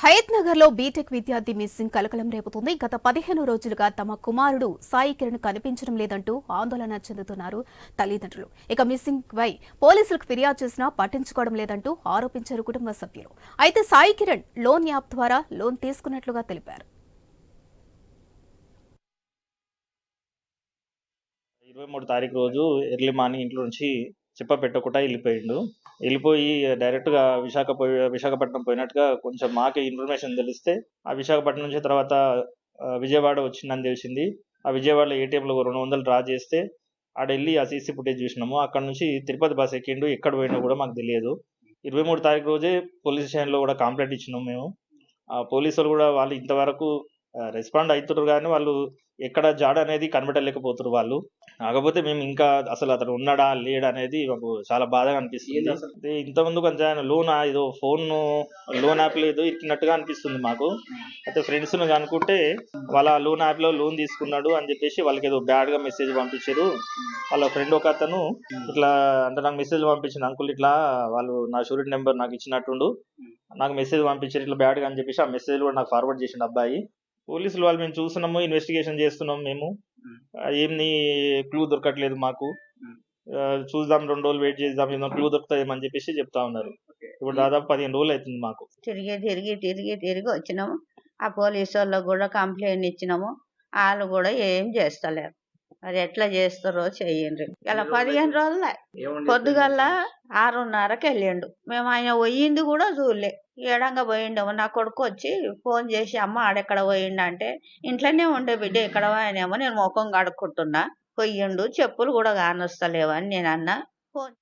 హయత్ నగర్లో బీటెక్ విద్యార్థి మిస్సింగ్ కలకలం రేపుతుంది. గత పదిహేను రోజులుగా తమ కుమారుడు సాయి కిరణ్ కనిపించడం లేదంటూ ఆందోళన చెందుతున్నారు తల్లిదండ్రులు. ఇక మిస్సింగ్ పై పోలీసులకు ఫిర్యాదు చేసినా పట్టించుకోవడం లేదంటూ ఆరోపించారు కుటుంబ సభ్యులు. అయితే సాయి కిరణ్ లోన్ యాప్ ద్వారా లోన్ తీసుకున్నట్లుగా తెలిపారు. ఇరవై మూడు తారీఖు రోజు ఎర్లీ మార్నింగ్ ఇంట్లో నుంచి చెప్ప పెట్టకుండా వెళ్ళిపోయిండు. వెళ్ళిపోయి డైరెక్ట్గా విశాఖ విశాఖపట్నం పోయినట్టుగా కొంచెం మాకు ఇన్ఫర్మేషన్ తెలిస్తే ఆ విశాఖపట్నం నుంచి తర్వాత విజయవాడ వచ్చిందని తెలిసింది. ఆ విజయవాడలో ఏటీఎంలో రెండు వందలు డ్రా చేస్తే ఆడ వెళ్ళి ఆ సీసీ ఫుటేజ్ చూసినాము. అక్కడ నుంచి తిరుపతి బస్ ఎక్కిండు. ఎక్కడ పోయినా కూడా మాకు తెలియదు. ఇరవై మూడు తారీఖు రోజే పోలీస్ స్టేషన్లో కూడా కంప్లైంట్ ఇచ్చినాము మేము. ఆ పోలీసు వాళ్ళు కూడా వాళ్ళు ఇంతవరకు రెస్పాండ్ అవుతున్నారు కానీ వాళ్ళు ఎక్కడ జాడ అనేది కనబడలేకపోతున్నారు వాళ్ళు. కాకపోతే మేము ఇంకా అసలు అతను ఉన్నాడా లేడా అనేది మాకు చాలా బాధగా అనిపిస్తుంది. ఇంతకుముందు కొంచెం లోన్ ఏదో ఫోన్ లోన్ యాప్ ఏదో ఇచ్చినట్టుగా అనిపిస్తుంది మాకు. అయితే ఫ్రెండ్స్ అనుకుంటే వాళ్ళ లోన్ యాప్లో లోన్ తీసుకున్నాడు అని చెప్పేసి వాళ్ళకి ఏదో బ్యాడ్గా మెసేజ్ పంపించారు. వాళ్ళ ఫ్రెండ్ ఒక అతను ఇట్లా అంటే నాకు మెసేజ్ పంపించింది అంకుల్ ఇట్లా వాళ్ళు నా షూరిటీ నెంబర్ నాకు ఇచ్చినట్టుండు. నాకు మెసేజ్ పంపించారు ఇట్లా బ్యాడ్గా అని చెప్పేసి ఆ మెసేజ్ కూడా నాకు ఫార్వర్డ్ చేసిండు అబ్బాయి. పోలీసులు వాళ్ళు మేము చూస్తున్నాము ఇన్వెస్టిగేషన్ చేస్తున్నాం మేము. ఏమి క్లూ దొరకట్లేదు మాకు. చూద్దాం రెండు రోజులు వెయిట్ చేద్దాం ఏదో క్లూ దొరుకుతాయేమని చెప్పేసి చెప్తా ఉన్నారు. ఇప్పుడు దాదాపు పదిహేను రోజులు అవుతుంది మాకు. తిరిగి తిరిగి తిరిగి తిరిగి వచ్చినాము. ఆ పోలీసు వాళ్ళకు కూడా కంప్లైంట్ ఇచ్చినాము. వాళ్ళు కూడా ఏం చేస్తలేరు. అది ఎట్లా చేస్తారో చెయ్యండి. ఇలా పదిహేను రోజులే. పొద్దుగల్లా ఆరున్నరకి వెళ్ళిండు మేము ఆయన పోయింది కూడా చూడలే. ఏడంగా పోయిండేమో. నా కొడుకు వచ్చి ఫోన్ చేసి అమ్మ ఆడెక్కడ పోయిండు? అంటే ఇంట్లోనే ఉండే బిడ్డ. ఎక్కడ పోయానేమో నేను ముఖం కడుక్కుంటున్నా. పోయిండు. చెప్పులు కూడా కానొస్తలేవని నేను అన్నా. ఫోన్